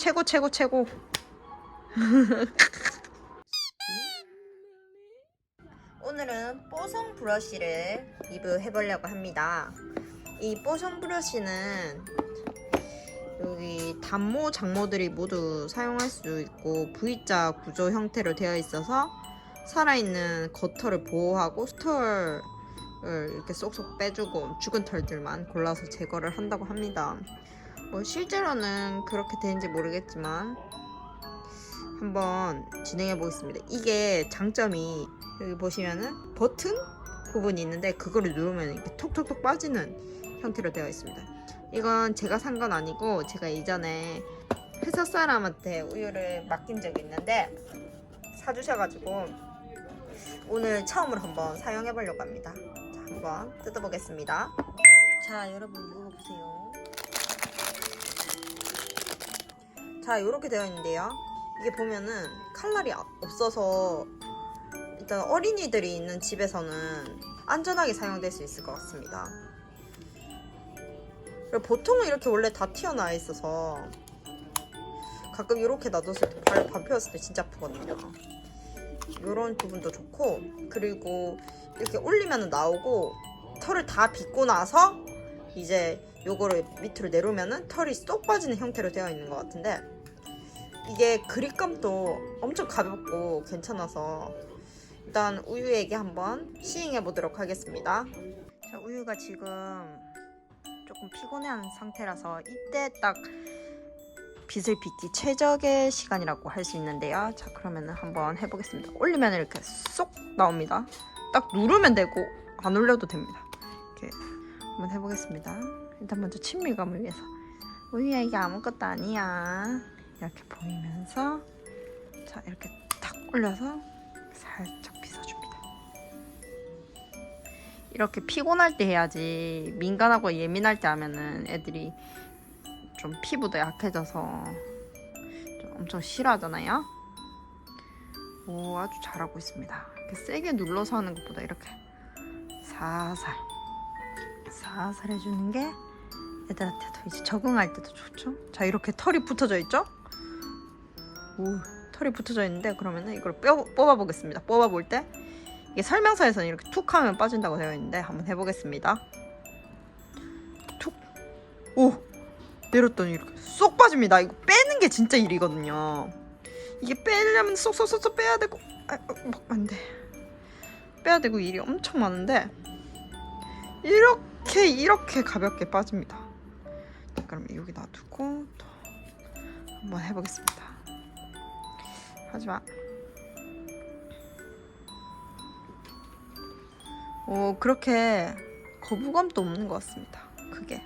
최고 최고 최고. 오늘은 뽀송 브러쉬를 리뷰해 보려고 합니다. 이 뽀송 브러쉬는 여기 단모, 장모들이 모두 사용할 수 있고 V자 구조 형태로 되어 있어서 살아있는 겉털을 보호하고 털을 이렇게 쏙쏙 빼주고 죽은 털들만 골라서 제거를 한다고 합니다. 뭐 실제로는 그렇게 되는지 모르겠지만 한번 진행해 보겠습니다. 이게 장점이 여기 보시면은 버튼 부분이 있는데 그거를 누르면 이렇게 톡톡톡 빠지는 형태로 되어 있습니다. 이건 제가 산 건 아니고 제가 이전에 회사 사람한테 우유를 맡긴 적이 있는데 사주셔가지고 오늘 처음으로 한번 사용해 보려고 합니다. 자, 한번 뜯어보겠습니다. 자, 여러분 이거 보세요. 자, 이렇게 되어 있는데요. 이게 보면은 칼날이 아- 없어서 일단 어린이들이 있는 집에서는 안전하게 사용될 수 있을 것 같습니다. 그리고 보통은 이렇게 원래 다 튀어나와 있어서 가끔 이렇게 놔뒀을 때 발 밟혔을 때 진짜 아프거든요. 이런 부분도 좋고 그리고 이렇게 올리면 나오고 털을 다 빗고 나서 이제 요거를 밑으로 내려오면은 털이 쏙 빠지는 형태로 되어 있는 것 같은데 이게 그립감도 엄청 가볍고 괜찮아서 일단 우유에게 한번 시행해 보도록 하겠습니다. 자, 우유가 지금 조금 피곤해하는 상태라서 이때 딱 빗을 빗기 최적의 시간이라고 할 수 있는데요. 자, 그러면은 한번 해보겠습니다. 올리면 이렇게 쏙 나옵니다. 딱 누르면 되고 안 올려도 됩니다. 이렇게 한번 해보겠습니다. 일단 먼저 친밀감을 위해서 우유야 이게 아무것도 아니야. 이렇게 보이면서 자 이렇게 탁 올려서 살짝 빗어줍니다. 이렇게 피곤할 때 해야지 민감하고 예민할 때 하면은 애들이 좀 피부도 약해져서 좀 엄청 싫어하잖아요. 오 아주 잘하고 있습니다. 이렇게 세게 눌러서 하는 것보다 이렇게 살살 살살 해주는 게 애들한테도 이제 적응할 때도 좋죠. 자 이렇게 털이 붙어져 있죠? 오 털이 붙어져 있는데 그러면은 이걸 뼈, 뽑아 보겠습니다. 뽑아 볼 때 이게 설명서에서는 이렇게 툭 하면 빠진다고 되어 있는데 한번 해보겠습니다. 툭. 오 내렸더니 이렇게 쏙 빠집니다. 이거 빼는 게 진짜 일이거든요. 이게 빼려면 쏙쏙쏙쏙 빼야 되고 아, 어, 뭐, 안 돼. 빼야 되고 일이 엄청 많은데 이렇게 이렇게 가볍게 빠집니다. 자, 그럼 여기 놔두고 또 한번 해보겠습니다. 하지마. 오 그렇게 거부감도 없는 것 같습니다. 그게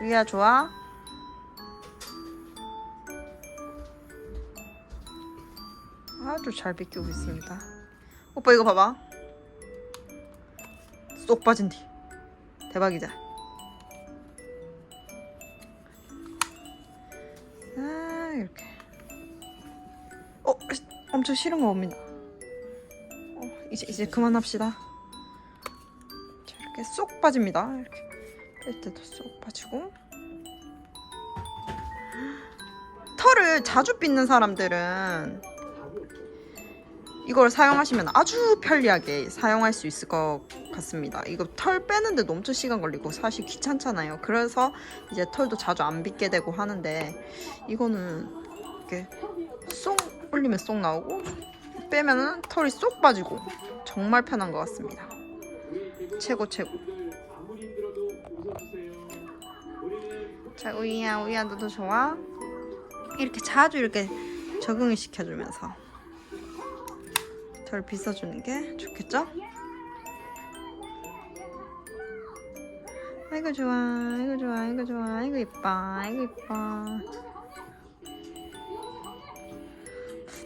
위야 좋아. 아주 잘 비끼고 있습니다. 오빠 이거 봐봐. 쏙 빠진 뒤. 대박이자. 아 이렇게. 어 시- 엄청 싫은 거 옵니다. 어, 이제 이제 그만합시다. 자 이렇게 쏙 빠집니다. 이렇게 뺄 때도 쏙 빠지고. 털을 자주 빗는 사람들은 이걸 사용하시면 아주 편리하게 사용할 수 있을 것 같습니다. 이거 털 빼는데도 엄청 시간 걸리고 사실 귀찮잖아요. 그래서 이제 털도 자주 안 빗게 되고 하는데 이거는 이렇게 쏙 올리면 쏙 나오고 빼면은 털이 쏙 빠지고 정말 편한 것 같습니다. 최고 최고. 자 우이야 우이야 너도 좋아? 이렇게 자주 이렇게 적응을 시켜주면서 덜 빗어주는 게 좋겠죠? 아이고 좋아 아이고 좋아 아이고 좋아 아이고 이뻐 아이고 이뻐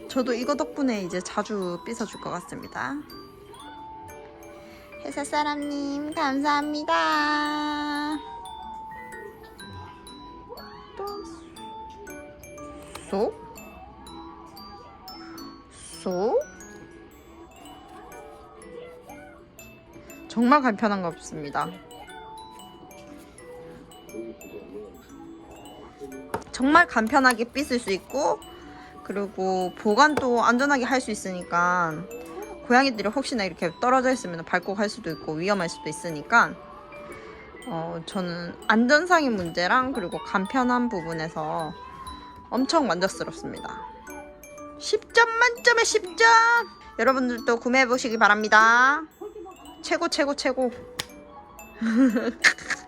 저도 이거 덕분에 이제 자주 빗어줄 것 같습니다 회사 사람님 감사합니다 쏙 쏙? 정말 간편한 거 없습니다. 정말 간편하게 빗을 수 있고 그리고 보관도 안전하게 할 수 있으니까 고양이들이 혹시나 이렇게 떨어져 있으면 밟고 갈 수도 있고 위험할 수도 있으니까 어, 저는 안전상의 문제랑 그리고 간편한 부분에서 엄청 만족스럽습니다. 10점 만점에 10점! 여러분들도 구매해 보시기 바랍니다. 최고 최고 최고.